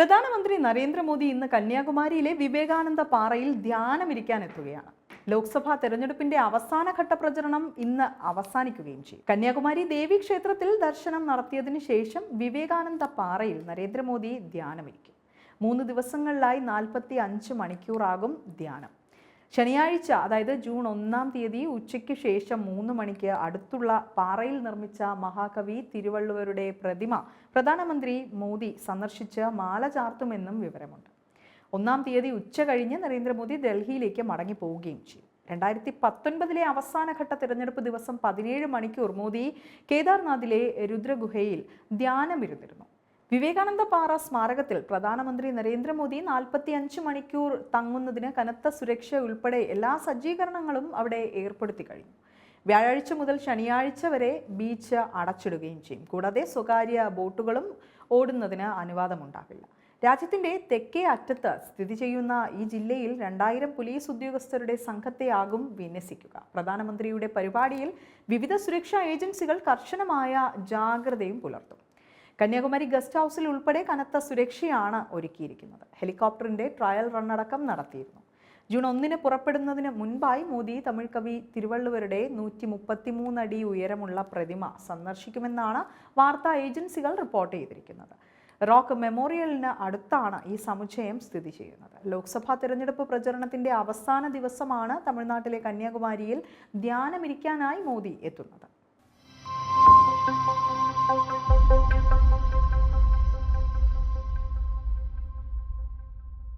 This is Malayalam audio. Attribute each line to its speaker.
Speaker 1: പ്രധാനമന്ത്രി നരേന്ദ്രമോദി ഇന്ന് കന്യാകുമാരിയിലെ വിവേകാനന്ദ പാറയിൽ ധ്യാനമിരിക്കാനെത്തുകയാണ്. ലോക്സഭാ തെരഞ്ഞെടുപ്പിന്റെ അവസാനഘട്ട പ്രചരണം ഇന്ന് അവസാനിക്കുകയും ചെയ്യും. കന്യാകുമാരി ദേവി ക്ഷേത്രത്തിൽ ദർശനം നടത്തിയതിനു ശേഷം വിവേകാനന്ദ പാറയിൽ നരേന്ദ്രമോദി ധ്യാനമിരിക്കും. മൂന്ന് ദിവസങ്ങളിലായി നാൽപ്പത്തി അഞ്ച് മണിക്കൂറാകും ധ്യാനം. ശനിയാഴ്ച അതായത് ജൂൺ ഒന്നാം തീയതി ഉച്ചയ്ക്ക് ശേഷം മൂന്ന് മണിക്ക് അടുത്തുള്ള പാറയിൽ നിർമ്മിച്ച മഹാകവി തിരുവള്ളുവരുടെ പ്രതിമ പ്രധാനമന്ത്രി മോദി സന്ദർശിച്ച് മാല ചാർത്തുമെന്നും വിവരമുണ്ട്. ഒന്നാം തീയതി ഉച്ച കഴിഞ്ഞ് നരേന്ദ്രമോദി ഡൽഹിയിലേക്ക് മടങ്ങി പോവുകയും ചെയ്യും. രണ്ടായിരത്തി പത്തൊൻപതിലെ അവസാനഘട്ട തിരഞ്ഞെടുപ്പ് ദിവസം പതിനേഴ് മണിക്കൂർ മോദി കേദാർനാഥിലെ രുദ്രഗുഹയിൽ ധ്യാനമിരുന്നിരുന്നു. വിവേകാനന്ദ പാറ സ്മാരകത്തിൽ പ്രധാനമന്ത്രി നരേന്ദ്രമോദി നാൽപ്പത്തി അഞ്ച് മണിക്കൂർ തങ്ങുന്നതിന് കനത്ത സുരക്ഷ ഉൾപ്പെടെ എല്ലാ സജ്ജീകരണങ്ങളും അവിടെ ഏർപ്പെടുത്തി കഴിഞ്ഞു. വ്യാഴാഴ്ച മുതൽ ശനിയാഴ്ച വരെ ബീച്ച് അടച്ചിടുകയും ചെയ്യും. കൂടാതെ സ്വകാര്യ ബോട്ടുകളും ഓടുന്നതിന് അനുവാദമുണ്ടാകില്ല. രാജ്യത്തിന്റെ തെക്കേ അറ്റത്ത് സ്ഥിതി ചെയ്യുന്ന ഈ ജില്ലയിൽ രണ്ടായിരം പോലീസ് ഉദ്യോഗസ്ഥരുടെ സംഘത്തെയാകും വിന്യസിക്കുക. പ്രധാനമന്ത്രിയുടെ പരിപാടിയിൽ വിവിധ സുരക്ഷാ ഏജൻസികൾ കർശനമായ ജാഗ്രതയും പുലർത്തും. കന്യാകുമാരി ഗസ്റ്റ് ഹൗസിൽ ഉൾപ്പെടെ കനത്ത സുരക്ഷയാണ് ഒരുക്കിയിരിക്കുന്നത്. ഹെലികോപ്റ്ററിന്റെ ട്രയൽ റണ്ണടക്കം നടത്തിയിരുന്നു. ജൂൺ ഒന്നിന് പുറപ്പെടുന്നതിന് മുൻപായി മോദി തമിഴ് കവി തിരുവള്ളുവരുടെ നൂറ്റി മുപ്പത്തിമൂന്ന് അടി ഉയരമുള്ള പ്രതിമ സന്ദർശിക്കുമെന്നാണ് വാർത്താ ഏജൻസികൾ റിപ്പോർട്ട് ചെയ്തിരിക്കുന്നത്. റോക്ക് മെമ്മോറിയലിന് അടുത്താണ് ഈ സമുച്ചയം സ്ഥിതി ചെയ്യുന്നത്. ലോക്സഭാ തെരഞ്ഞെടുപ്പ് പ്രചരണത്തിന്റെ അവസാന ദിവസമാണ് തമിഴ്നാട്ടിലെ കന്യാകുമാരിയിൽ ധ്യാനമിരിക്കാനായി മോദി എത്തുന്നത്.